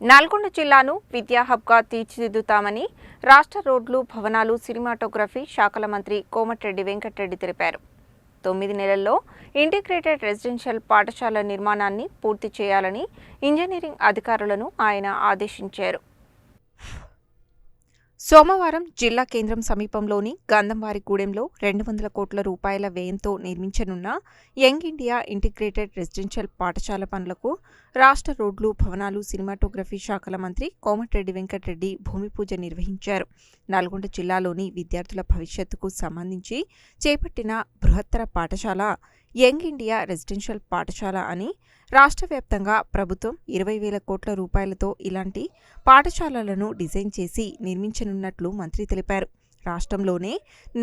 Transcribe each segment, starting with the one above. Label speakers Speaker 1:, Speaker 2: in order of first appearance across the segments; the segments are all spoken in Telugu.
Speaker 1: నల్గొండ జిల్లాను విద్యా హబ్గా తీర్చిదిద్దుతామని రాష్ట్ర రోడ్లు భవనాలు సినిమాటోగ్రఫీ శాఖల మంత్రి కోమటిరెడ్డి వెంకటరెడ్డి తెలిపారు. తొమ్మిది నెలల్లో ఇంటిగ్రేటెడ్ రెసిడెన్షియల్ పాఠశాల నిర్మాణాన్ని పూర్తి చేయాలని ఇంజనీరింగ్ అధికారులను ఆయన ఆదేశించారు. సోమవారం జిల్లా కేంద్రం సమీపంలోని గంధంవారిగూడెంలో రెండు వందల కోట్ల రూపాయల వ్యయంతో నిర్మించనున్న యంగ్ ఇండియా ఇంటిగ్రేటెడ్ రెసిడెన్షియల్ పాఠశాల పనులకు రాష్ట్ర రోడ్లు భవనాలు సినిమాటోగ్రఫీ శాఖల మంత్రి కోమటిరెడ్డి వెంకటరెడ్డి భూమి పూజ నిర్వహించారు. నల్గొండ జిల్లాలోని విద్యార్థుల భవిష్యత్తుకు సంబంధించి చేపట్టిన బృహత్తర పాఠశాల యంగ్ ఇండియా రెసిడెన్షియల్ పాఠశాల అని రాష్ట్ర వ్యాప్తంగా ప్రభుత్వం ఇరవై వేల కోట్ల రూపాయలతో ఇలాంటి పాఠశాలలను డిజైన్ చేసి నిర్మించనున్నట్లు మంత్రి తెలిపారు. రాష్ట్రంలోనే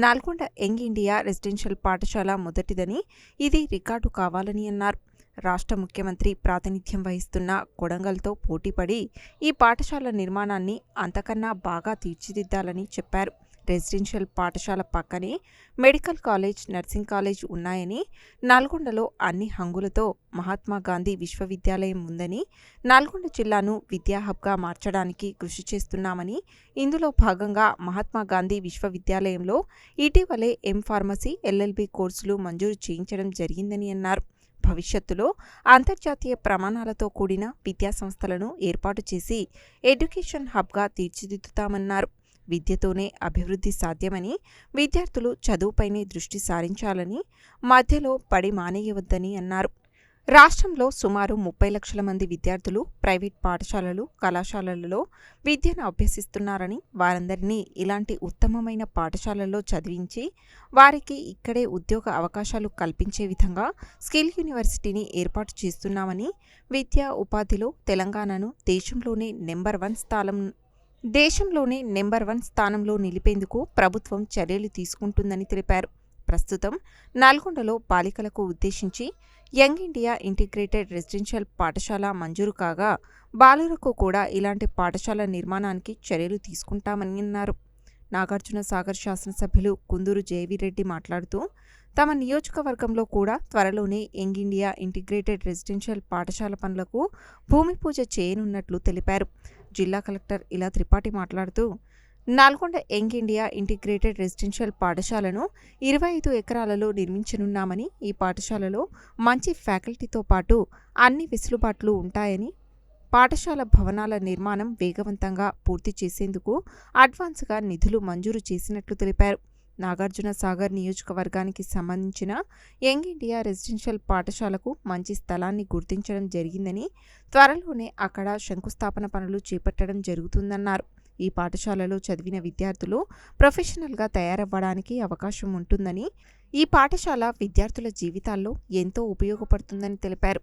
Speaker 1: నల్గొండ యంగ్ ఇండియా రెసిడెన్షియల్ పాఠశాల మొదటిదని ఇది రికార్డు కావాలని అన్నారు. రాష్ట్ర ముఖ్యమంత్రి ప్రాతినిధ్యం వహిస్తున్న కొడంగల్తో పోటీపడి ఈ పాఠశాల నిర్మాణాన్ని అంతకన్నా బాగా తీర్చిదిద్దాలని చెప్పారు. రెసిడెన్షియల్ పాఠశాల పక్కనే మెడికల్ కాలేజ్ నర్సింగ్ కాలేజ్ ఉన్నాయని నల్గొండలో అన్ని హంగులతో మహాత్మా గాంధీ విశ్వవిద్యాలయం ఉందని నల్గొండ జిల్లాను విద్యా హబ్గా మార్చడానికి కృషి చేస్తున్నామని ఇందులో భాగంగా మహాత్మా గాంధీ విశ్వవిద్యాలయంలో ఇటీవలే ఎం ఫార్మసీ ఎల్ఎల్బి కోర్సులు మంజూరు చేయించడం జరిగిందని అన్నారు. భవిష్యత్తులో అంతర్జాతీయ ప్రమాణాలతో కూడిన విద్యాసంస్థలను ఏర్పాటు చేసి ఎడ్యుకేషన్ హబ్గా తీర్చిదిద్దుతామన్నారు. విద్యతోనే అభివృద్ధి సాధ్యమని విద్యార్థులు చదువుపైనే దృష్టి సారించాలని మధ్యలో పడి మానేయవద్దని అన్నారు. రాష్ట్రంలో సుమారు ముప్పై లక్షల మంది విద్యార్థులు ప్రైవేట్ పాఠశాలలు కళాశాలలలో విద్యను అభ్యసిస్తున్నారని వారందరినీ ఇలాంటి ఉత్తమమైన పాఠశాలల్లో చదివించి వారికి ఇక్కడే ఉద్యోగ అవకాశాలు కల్పించే విధంగా స్కిల్ యూనివర్సిటీని ఏర్పాటు చేస్తున్నామని విద్యా ఉపాధిలో తెలంగాణను దేశంలోనే నెంబర్ వన్ స్థానం దేశంలోనే నెంబర్ వన్ స్థానంలో నిలిపేందుకు ప్రభుత్వం చర్యలు తీసుకుంటుందని తెలిపారు. ప్రస్తుతం నల్గొండలో బాలికలకు ఉద్దేశించి యంగ్ ఇండియా ఇంటిగ్రేటెడ్ రెసిడెన్షియల్ పాఠశాల మంజూరు కాగా బాలులకు కూడా ఇలాంటి పాఠశాల నిర్మాణానికి చర్యలు తీసుకుంటామని అన్నారు. నాగార్జున సాగర్ శాసనసభ్యులు కుందూరు జేవిరెడ్డి మాట్లాడుతూ తమ నియోజకవర్గంలో కూడా త్వరలోనే యంగ్ ఇండియా ఇంటిగ్రేటెడ్ రెసిడెన్షియల్ పాఠశాల పనులకు భూమి పూజ చేయనున్నట్లు తెలిపారు. జిల్లా కలెక్టర్ ఇలా త్రిపాఠి మాట్లాడుతూ Nalgonda young India integrated residential పాఠశాలను ఇరవై ఐదు ఎకరాలలో నిర్మించనున్నామని ఈ పాఠశాలలో మంచి ఫ్యాకల్టీతో పాటు అన్ని వెసులుబాట్లు ఉంటాయని పాఠశాల భవనాల నిర్మాణం వేగవంతంగా పూర్తి చేసేందుకు అడ్వాన్స్గా నిధులు మంజూరు చేసినట్లు తెలిపారు. నాగార్జున సాగర్ నియోజకవర్గానికి సంబంధించిన యంగ్ ఇండియా రెసిడెన్షియల్ పాఠశాలకు మంచి స్థలాన్ని గుర్తించడం జరిగిందని త్వరలోనే అక్కడ శంకుస్థాపన పనులు చేపట్టడం జరుగుతుందన్నారు. ఈ పాఠశాలలో చదివిన విద్యార్థులు ప్రొఫెషనల్గా తయారవ్వడానికి అవకాశం ఉంటుందని ఈ పాఠశాల విద్యార్థుల జీవితాల్లో ఎంతో ఉపయోగపడుతుందని తెలిపారు.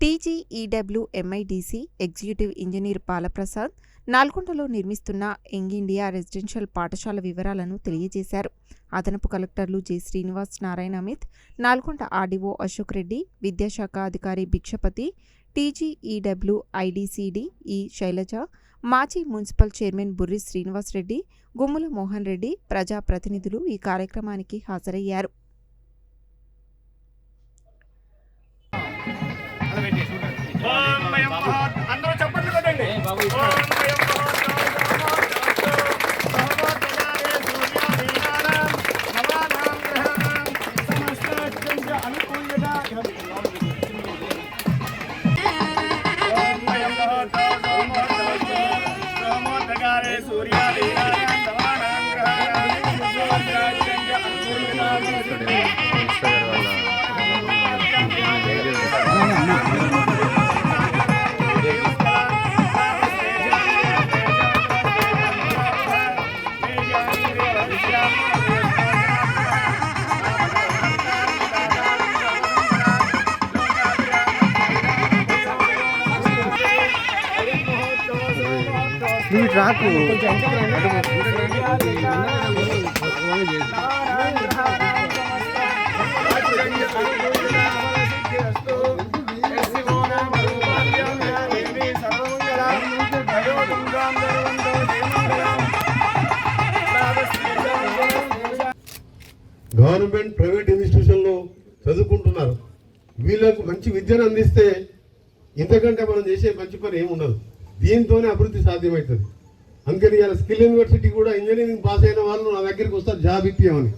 Speaker 1: TGEW MIDC executive engineer Balaprasad నల్గొండలో నిర్మిస్తున్న యంగ్ ఇండియా రెసిడెన్షియల్ పాఠశాల వివరాలను తెలియజేశారు. అదనపు కలెక్టర్లు జె. శ్రీనివాస్ నారాయణ అమిత్ నల్గొండ ఆర్డీఓ అశోక్ రెడ్డి విద్యాశాఖ అధికారి Bhikshapathi TGEW IDCD E Shailaja మాజీ మున్సిపల్ చైర్మన్ బుర్రి శ్రీనివాస్ రెడ్డి గుమ్ముల మోహన్ రెడ్డి ప్రజా ప్రతినిధులు ఈ కార్యక్రమానికి హాజరయ్యారు.
Speaker 2: అందరూ చప్పట్లు కొట్టండి
Speaker 3: నువ్వు రాకు.
Speaker 4: గవర్నమెంట్ ప్రైవేట్ ఇన్స్టిట్యూషన్లో చదువుకుంటున్నారు. వీళ్ళకు మంచి విద్యను అందిస్తే ఇంతకంటే మనం చేసే మంచి పని ఏమి ఉండదు దీంతోనే అభివృద్ధి సాధ్యమవుతుంది అందుకని ఇలా స్కిల్ యూనివర్సిటీ కూడా ఇంజనీరింగ్ పాస్ అయిన వాళ్ళు నా దగ్గరికి వస్తారు జాబ్ ఇప్పియమని.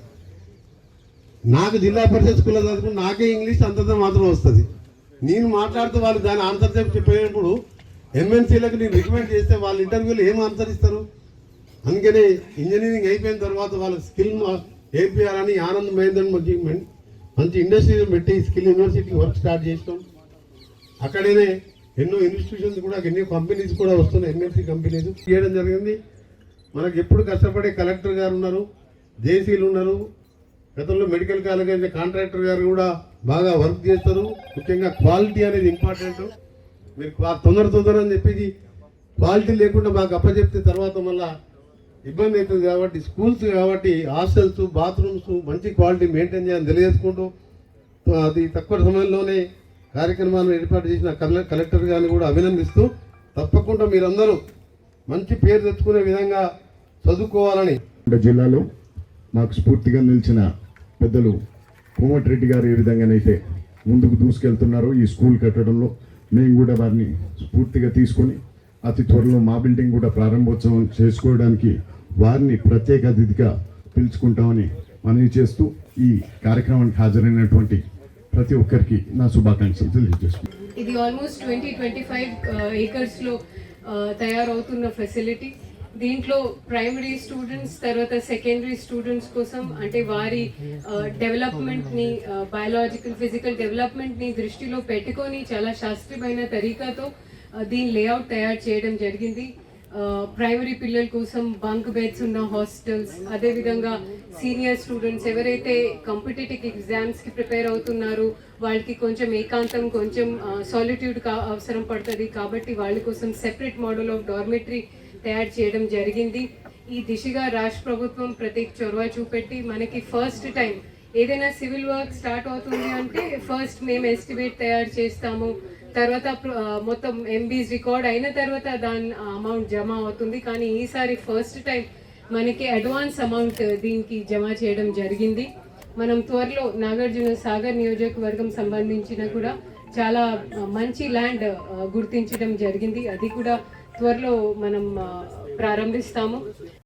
Speaker 4: నాకు జిల్లా పరిషత్ స్కూల్లో చదువుకుని నాకే ఇంగ్లీష్ అంతంత మాత్రం వస్తుంది. నేను మాట్లాడుతూ వాళ్ళు దాని ఆన్సర్ చెప్పినప్పుడు ఎంఎన్సీలకు నేను రికమెండ్ చేస్తే వాళ్ళ ఇంటర్వ్యూలో ఏం ఆన్సర్ ఇస్తారు? అందుకనే ఇంజనీరింగ్ అయిపోయిన తర్వాత వాళ్ళ స్కిల్ ఏపీఆర్ని ఆనంద్ మహేందర్ మంచి మంచి ఇండస్ట్రీస్ పెట్టి స్కిల్ యూనివర్సిటీ వర్క్ స్టార్ట్ చేసినాం. అక్కడనే ఎన్నో ఇన్స్టిట్యూషన్స్ కూడా ఎన్నో కంపెనీస్ కూడా వస్తున్నాయి ఎంఎన్సీ కంపెనీస్ చేయడం జరిగింది. మనకి ఎప్పుడు కష్టపడే కలెక్టర్ గారు ఉన్నారు జేసీలు ఉన్నారు. గతంలో మెడికల్ కాలేజ్ అయితే కాంట్రాక్టర్ గారు కూడా బాగా వర్క్ చేస్తారు. ముఖ్యంగా క్వాలిటీ అనేది ఇంపార్టెంట్ మీరు తొందర తొందర అని చెప్పేసి క్వాలిటీ లేకుండా మాకు అప్పచెప్తే తర్వాత మళ్ళీ ఇబ్బంది అవుతుంది కాబట్టి స్కూల్స్ కాబట్టి హాస్టల్స్ బాత్రూమ్స్ మంచి క్వాలిటీ మెయింటైన్ చేయాలని తెలియజేసుకుంటూ అది తక్కువ సమయంలోనే కార్యక్రమాలను ఏర్పాటు చేసిన కలెక్టర్ గారిని కూడా అభినందిస్తూ తప్పకుండా మీరందరూ మంచి పేరు తెచ్చుకునే విధంగా చదువుకోవాలని
Speaker 3: జిల్లాలో మాకు స్ఫూర్తిగా నిలిచిన పెద్దలు కోమటిరెడ్డి గారు ఏ విధంగానైతే ముందుకు దూసుకెళ్తున్నారో ఈ స్కూల్ కట్టడంలో. మేము కూడా వారిని స్ఫూర్తిగా తీసుకొని అతి త్వరలో మా బిల్డింగ్ కూడా ప్రారంభోత్సవం చేసుకోవడానికి వారిని ప్రత్యేక అతిథిగా పిలుచుకుంటామని మనవి చేస్తూ ఈ కార్యక్రమానికి హాజరైనటువంటి ప్రతి ఒక్కరికి నా శుభాకాంక్షలు తెలియజేస్తున్నాను.
Speaker 5: ఇది ఆల్మోస్ట్ ట్వంటీ ట్వంటీ ఫైవ్ ఏకర్స్లో తయారవుతున్న ఫెసిలిటీ దీంట్లో ప్రైమరీ స్టూడెంట్స్ తర్వాత సెకండరీ స్టూడెంట్స్ కోసం అంటే వారి డెవలప్మెంట్ని బయాలజికల్ ఫిజికల్ డెవలప్మెంట్ని దృష్టిలో పెట్టుకొని చాలా శాస్త్రీయమైన తరీకాతో uh, దీని లేఅవుట్ తయారు చేయడం జరిగింది. ప్రైమరీ పిల్లల కోసం బంక్ బెడ్స్ ఉన్న హాస్టల్స్ అదేవిధంగా సీనియర్ స్టూడెంట్స్ ఎవరైతే కాంపిటేటివ్ ఎగ్జామ్స్కి ప్రిపేర్ అవుతున్నారు వాళ్ళకి కొంచెం ఏకాంతం కొంచెం సాలిట్యూడ్ కా అవసరం పడుతుంది కాబట్టి వాళ్ళ కోసం సెపరేట్ మోడల్ ఆఫ్ డార్మెటరీ తయారు చేయడం జరిగింది. ఈ దిశగా రాష్ట్ర ప్రభుత్వం ప్రత్యేక చొరవ చూపెట్టి మనకి ఫస్ట్ టైం ఏదైనా సివిల్ వర్క్ స్టార్ట్ అవుతుంది అంటే ఫస్ట్ మేము ఎస్టిమేట్ తయారు చేస్తాము. తర్వాత మొత్తం ఎంబీస్ రికార్డ్ అయిన తర్వాత దాని అమౌంట్ జమ అవుతుంది. కానీ ఈసారి ఫస్ట్ టైం మనకి అడ్వాన్స్ అమౌంట్ దీనికి జమ చేయడం జరిగింది. మనం త్వరలో నాగార్జున సాగర్ నియోజకవర్గం సంబంధించిన కూడా చాలా మంచి ల్యాండ్ గుర్తించడం జరిగింది. అది కూడా త్వరలో మనం ప్రారంభిస్తాము.